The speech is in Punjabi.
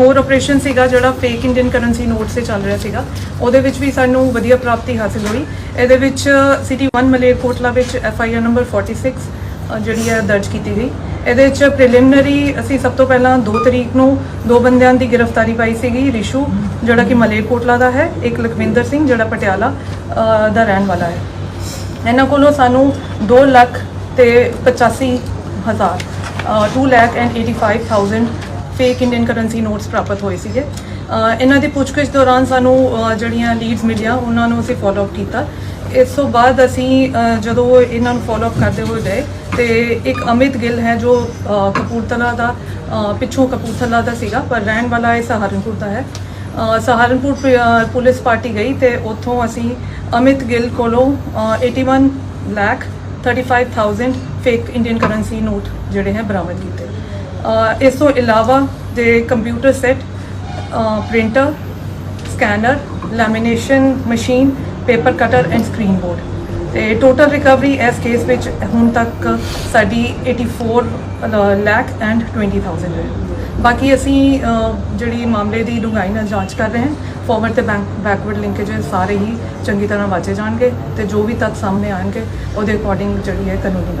ਹੋਰ ਆਪਰੇਸ਼ਨ ਸੀਗਾ ਜਿਹੜਾ ਫੇਕ ਇੰਡੀਅਨ ਕਰੰਸੀ ਨੋਟਸ ਤੇ ਚੱਲ ਰਿਹਾ ਸੀਗਾ ਉਹਦੇ ਵਿੱਚ ਵੀ ਸਾਨੂੰ ਵਧੀਆ ਪ੍ਰਾਪਤੀ ਹਾਸਲ ਹੋਈ। ਇਹਦੇ ਵਿੱਚ ਸਿਟੀ 1 ਮਲੇਰਕੋਟਲਾ ਵਿੱਚ ਐਫ ਆਈ ਆਰ ਨੰਬਰ 46 ਅ, ਜਿਹੜੀ ਹੈ ਦਰਜ ਕੀਤੀ ਗਈ। ਇਹਦੇ ਵਿੱਚ ਪ੍ਰੀਲਿਮਿਨਰੀ ਅਸੀਂ ਸਭ ਤੋਂ ਪਹਿਲਾਂ 2 ਤਰੀਕ ਨੂੰ ਦੋ ਬੰਦਿਆਂ ਦੀ ਗ੍ਰਿਫਤਾਰੀ ਪਾਈ ਸੀਗੀ ਰਿਸ਼ੂ ਜਿਹੜਾ ਕਿ ਮਲੇਰਕੋਟਲਾ ਦਾ ਹੈ ਇੱਕ ਲਖਵਿੰਦਰ ਸਿੰਘ ਜਿਹੜਾ ਪਟਿਆਲਾ ਦਾ ਰਹਿਣ ਵਾਲਾ ਹੈ। ਇਹਨਾਂ ਕੋਲੋਂ ਸਾਨੂੰ 2 ਲੱਖ ਤੇ 85 ਹਜ਼ਾਰ 2 lakh and 85000 fake Indian currency notes ਪ੍ਰਾਪਤ ਹੋਏ ਸੀਗੇ। ਇਹਨਾਂ ਦੀ ਪੁੱਛਗਿੱਛ ਦੌਰਾਨ ਸਾਨੂੰ ਜਿਹੜੀਆਂ ਲੀਡਸ ਮਿਲੀਆਂ ਉਹਨਾਂ ਨੂੰ ਅਸੀਂ ਫਾਲੋ ਅਪ ਕੀਤਾ। ਇਸ ਤੋਂ ਬਾਅਦ ਅਸੀਂ ਜਦੋਂ ਇਹਨਾਂ ਨੂੰ ਫਾਲੋ ਅਪ ਕਰਦੇ ਹੋਏ ਗਏ ਤੇ ਇੱਕ ਅਮਿਤ ਗਿੱਲ ਹੈ ਜੋ ਕਪੂਰਥਲਾ ਦਾ ਪਿੱਛੋਂ ਕਪੂਰਥਲਾ ਦਾ ਸੀਗਾ ਪਰ ਰਹਿਣ ਵਾਲਾ ਇਹ ਸਹਾਰਨਪੁਰ ਦਾ ਹੈ। ਸਹਾਰਨਪੁਰ ਪੁ- ਪੁਲਿਸ ਪਾਰਟੀ ਗਈ ਤੇ ਉੱਥੋਂ ਅਸੀਂ ਅਮਿਤ ਗਿੱਲ ਕੋਲੋਂ ਅ, 81 lakh 35000 fake Indian currency note ਜਿਹੜੇ ਹੈ ਬਰਾਮਦ ਕੀਤੇ। ਇਸ ਤੋਂ ਇਲਾਵਾ ਦੇ computer set printer scanner lamination machine paper cutter and screen board ਤੇ ਟੋਟਲ ਰਿਕਵਰੀ ਇਸ ਕੇਸ ਵਿੱਚ ਹੁਣ ਤੱਕ ਸਾਡੀ 84 ਲੱਖ ਐਂਡ 20000 ਹੈ। ਬਾਕੀ ਅਸੀਂ ਜਿਹੜੀ ਮਾਮਲੇ ਦੀ ਡੂੰਘਾਈ ਨਾਲ ਜਾਂਚ ਕਰ ਰਹੇ ਹਾਂ ਫਾਰਵਰਡ ਤੇ ਬੈਕ ਬੈਕਵਰਡ ਲਿੰਕੇजेस ਸਾਰੇ ਹੀ ਚੰਗੀ ਤਰ੍ਹਾਂ ਵਾਚੇ ਜਾਣਗੇ ਤੇ ਜੋ ਵੀ ਤੱਥ ਸਾਹਮਣੇ ਆਣਗੇ, ਉਹਦੇ ਅਕੋਰਡਿੰਗ ਜਿਹੜੀ ਹੈ ਕਾਨੂੰਨੀ